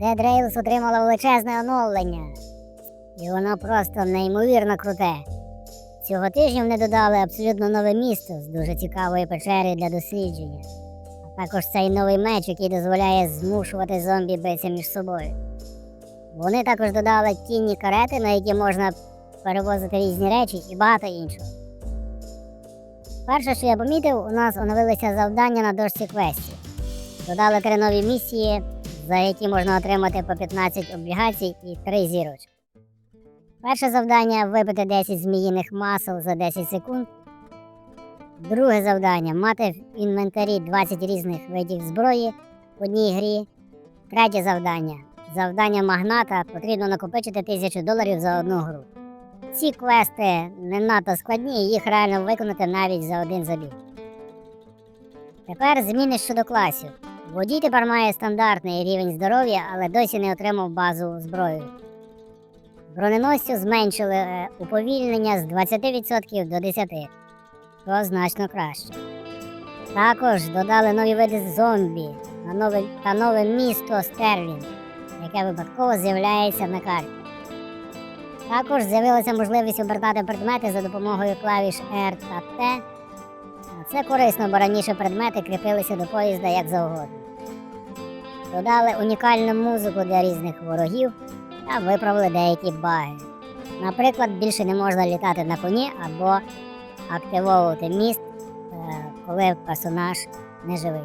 Dead Rails отримала величезне оновлення. І воно просто неймовірно круте. Цього тижня вони додали абсолютно нове місто з дуже цікавої печери для дослідження. А також цей новий меч, який дозволяє змушувати зомбі битися між собою. Вони також додали кінні карети, на які можна перевозити різні речі і багато іншого. Перше, що я помітив, у нас оновилися завдання на дошці квестів. Додали три нові місії, за які можна отримати по 15 облігацій і 3 зірочки. Перше завдання випити 10 зміїних масел за 10 секунд. Друге завдання мати в інвентарі 20 різних видів зброї в одній грі. Третє завдання. Завдання магната потрібно накопичити 1000 доларів за одну гру. Ці квести не надто складні, їх реально виконати навіть за один забіг. Тепер зміни щодо класів. Водій тепер має стандартний рівень здоров'я, але досі не отримав базову зброю. Броненосцю зменшили е, уповільнення з 20% до 10%, що значно краще. Також додали нові види зомбі та нове, та нове місто Стерлінг, яке випадково з'являється на карті. Також з'явилася можливість обертати предмети за допомогою клавіш R та T. Це корисно, бо раніше предмети кріпилися до поїзда як завгодно. Додали унікальну музику для різних ворогів та виправили деякі баги. Наприклад, більше не можна літати на коні або активовувати міст, е, коли персонаж не живий.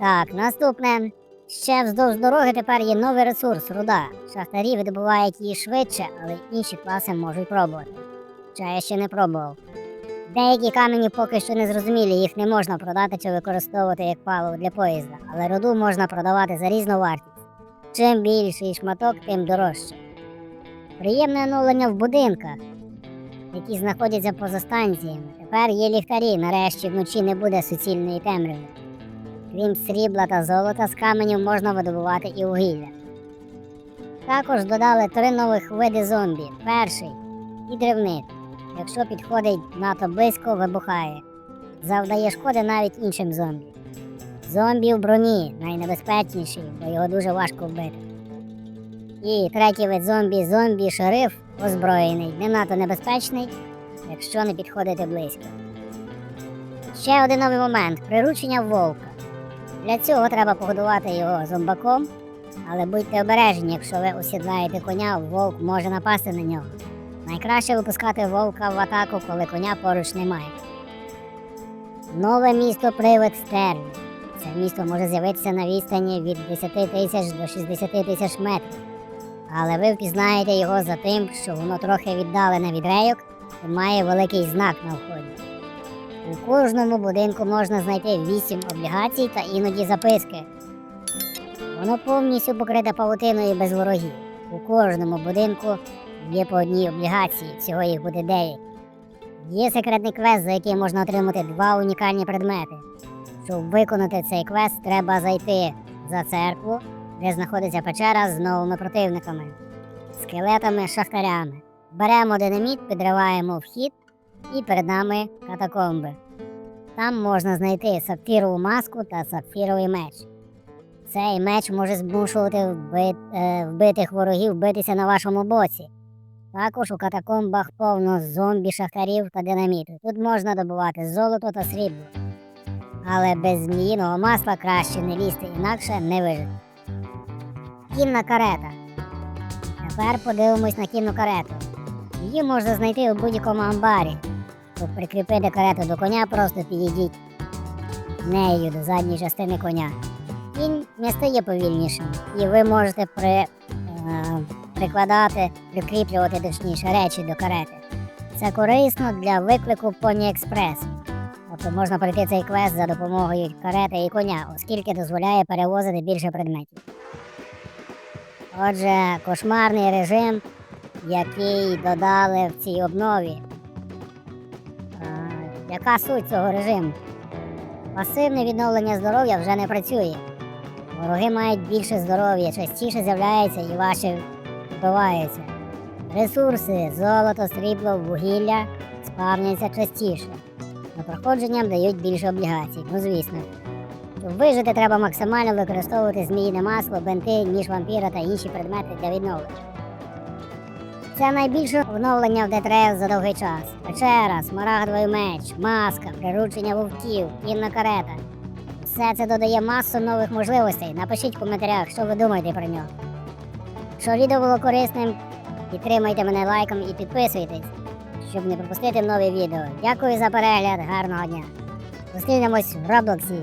Так, наступне. Ще вздовж дороги тепер є новий ресурс руда. Шахтарі видобувають її швидше, але інші класи можуть пробувати. Хоча я ще не пробував. Деякі камені поки що не зрозумілі, їх не можна продати чи використовувати як паливо для поїзда, але руду можна продавати за різну вартість. Чим більший шматок, тим дорожче. Приємне оновлення в будинках, які знаходяться поза станціями. Тепер є ліхтарі, нарешті вночі не буде суцільної темряви. Крім срібла та золота, з каменів можна видобувати і вугілля. Також додали три нових види зомбі. Перший і підривник. Якщо підходить надто близько, вибухає. Завдає шкоди навіть іншим зомбі. Зомбі в броні найнебезпечніший, бо його дуже важко вбити. І третій вид зомбі зомбі шериф озброєний, не надто небезпечний, якщо не підходити близько. Ще один новий момент приручення вовка. Для цього треба погодувати його зомбаком, але будьте обережні, якщо ви осідлаєте коня, вовк може напасти на нього. Найкраще випускати вовка в атаку, коли коня поруч немає. Нове місто Привид Стерлі. Це місто може з'явитися на відстані від 10 тисяч до 60 тисяч метрів. Але ви впізнаєте його за тим, що воно трохи віддалене від рейок і має великий знак на вході. У кожному будинку можна знайти 8 облігацій та іноді записки. Воно повністю покрите павутиною без ворогів. У кожному будинку є по одній облігації, всього їх буде 9. Є секретний квест, за який можна отримати два унікальні предмети. Щоб виконати цей квест, треба зайти за церкву, де знаходиться печера з новими противниками, скелетами, шахтарями. Беремо динаміт, підриваємо вхід, і перед нами катакомби. Там можна знайти сапфірову маску та сапфіровий меч. Цей меч може змушувати е, вбитих ворогів битися на вашому боці. Також у катакомбах повно зомбі, шахтарів та динаміту. Тут можна добувати золото та срібло. Але без зміїного масла краще не лізти, інакше не вижити. Кінна карета. Тепер подивимось на кінну карету. Її можна знайти у будь-якому амбарі. Щоб прикріпити карету до коня, просто підійдіть нею до задньої частини коня. Кінь не стає повільнішим, і ви можете при, е, прикладати, прикріплювати точніше речі до карети. Це корисно для виклику Pony Express. Тобто можна пройти цей квест за допомогою карети і коня, оскільки дозволяє перевозити більше предметів. Отже, кошмарний режим, який додали в цій обнові. А, яка суть цього режиму? Пасивне відновлення здоров'я вже не працює. Вороги мають більше здоров'я, частіше з'являються і ваші вбиваються. Ресурси, золото, срібло, вугілля спавняться частіше. За проходженням дають більше облігацій, ну звісно. Щоб вижити, треба максимально використовувати зміїне масло, бенти, ніж вампіра та інші предмети для відновлення. Це найбільше оновлення в ДТРС за довгий час. Печера, смарагдовий меч, маска, приручення вовків, кінна карета. Все це додає масу нових можливостей. Напишіть в коментарях, що ви думаєте про нього. Якщо відео було корисним, підтримайте мене лайком і підписуйтесь, щоб не пропустити нові відео. Дякую за перегляд, гарного дня. Зустрінемось в Роблоксі.